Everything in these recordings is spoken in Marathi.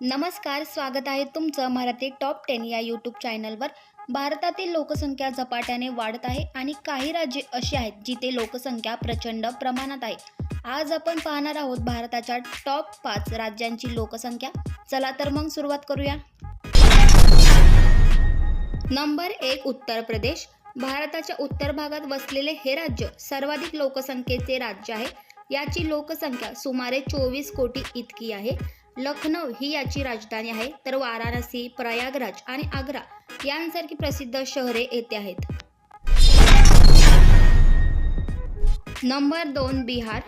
नमस्कार स्वागत आहे तुमचं मराठी टॉप टेन या यूट्यूब चॅनलवर. भारतातील लोकसंख्या झपाट्याने वाढत आहे आणि काही राज्ये अशी आहेत जिथे लोकसंख्या प्रचंड प्रमाणात आहे. आज आपण पाहणार आहोत भारताच्या टॉप पाच राज्यांची लोकसंख्या. चला तर मग सुरुवात करूया. नंबर एक उत्तर प्रदेश. भारताच्या उत्तर भागात वसलेले हे राज्य सर्वाधिक लोकसंख्येचे राज्य आहे. याची लोकसंख्या सुमारे चोवीस कोटी इतकी आहे. लखनौ ही याची राजधानी आहे. तर वाराणसी प्रयागराज आणि आग्रा यांसारखी प्रसिद्ध शहरे येथे आहेत. नंबर दोन बिहार.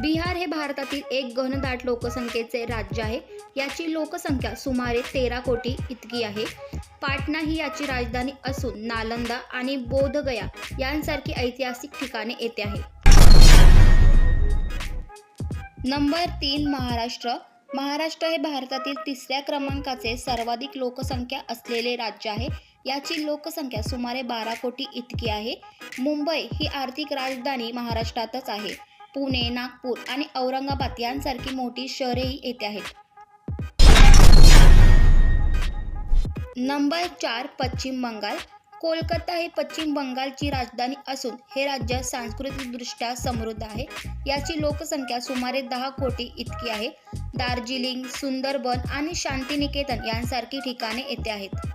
बिहार हे भारतातील एक घनदाट लोकसंख्येचे राज्य आहे. याची लोकसंख्या सुमारे तेरा कोटी इतकी आहे. पाटणा ही याची राजधानी असून नालंदा आणि बोधगया यांसारखी ऐतिहासिक ठिकाणे येथे आहे. नंबर तीन महाराष्ट्र. महाराष्ट्र हे भारतातील तिसऱ्या क्रमांकाचे सर्वाधिक लोकसंख्या असलेले राज्य आहे. याची लोकसंख्या सुमारे बारा कोटी इतकी आहे. मुंबई ही आर्थिक राजधानी महाराष्ट्रातच आहे. पुणे नागपूर आणि औरंगाबाद यांसारखी मोठी शहरेही येथे आहेत. नंबर चार पश्चिम बंगाल. कोलकाता हे पश्चिम बंगालची राजधानी असून हे राज्य सांस्कृतिकदृष्ट्या समृद्ध आहे. याची लोकसंख्या सुमारे दहा कोटी इतकी आहे. दार्जिलिंग सुंदरबन आणि शांतिनिकेतन यांसारखी ठिकाणे येथे आहेत.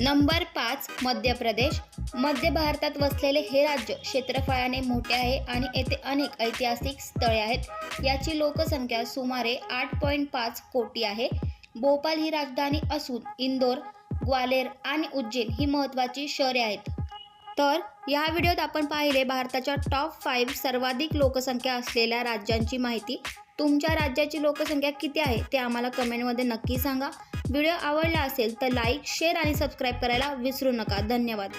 नंबर पाच मध्य प्रदेश. मध्य भारतात वसलेले हे राज्य क्षेत्रफळाने मोठे आहे आणि येथे अनेक ऐतिहासिक स्थळे आहेत. याची लोकसंख्या सुमारे आठ पॉईंट पाच कोटी आहे. भोपाल ही राजधानी असून इंदोर ग्वालेर आणि उज्जैन ही महत्त्वाची शहरे आहेत. तर या व्हिडिओत आपण पाहिले भारताच्या टॉप फाईव्ह सर्वाधिक लोकसंख्या असलेल्या राज्यांची माहिती. तुमच्या राज्याची लोकसंख्या किती आहे ते आम्हाला कमेंटमध्ये नक्की सांगा. व्हिडिओ आवडला असेल तर लाईक शेअर आणि सबस्क्राईब करायला विसरू नका. धन्यवाद.